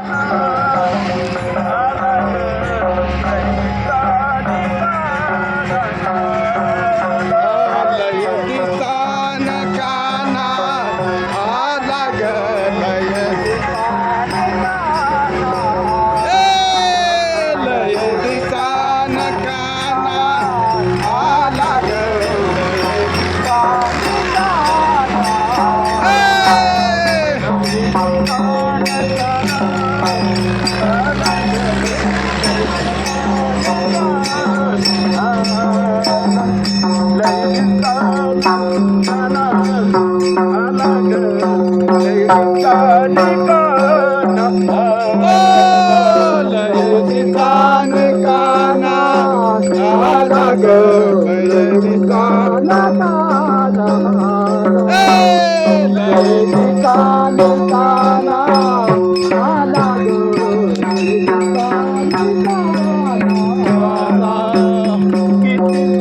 Thank you.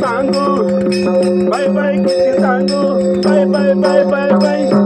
सांगू bye bye किती सांगू bye bye bye bye bye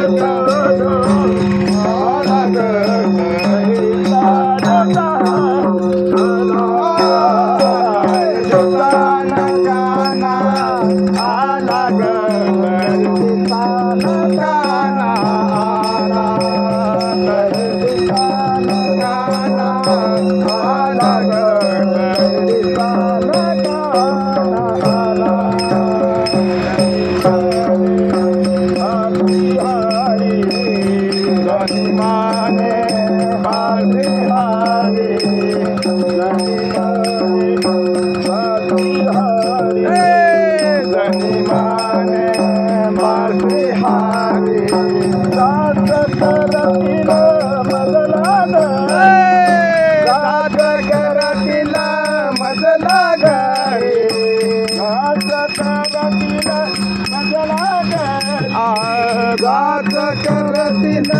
गात करतील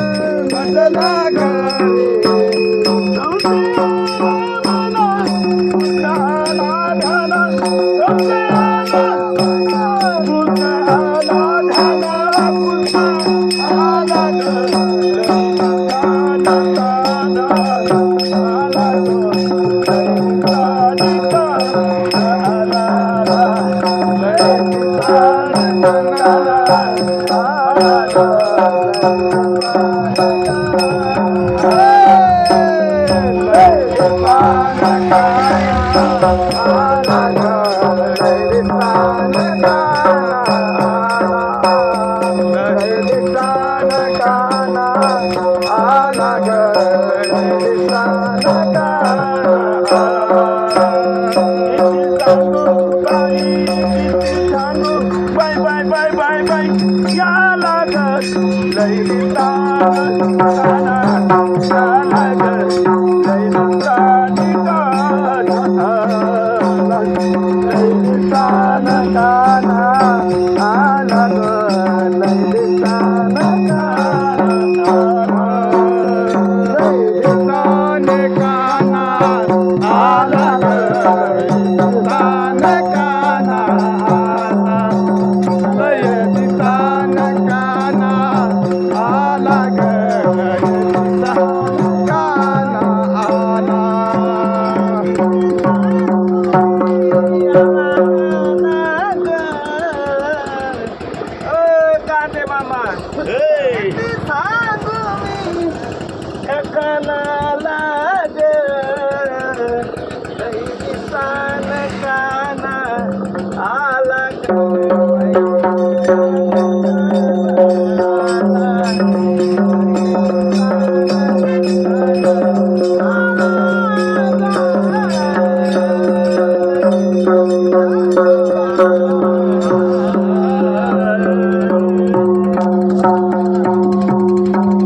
बदला गा बाय बाय बाय Hey!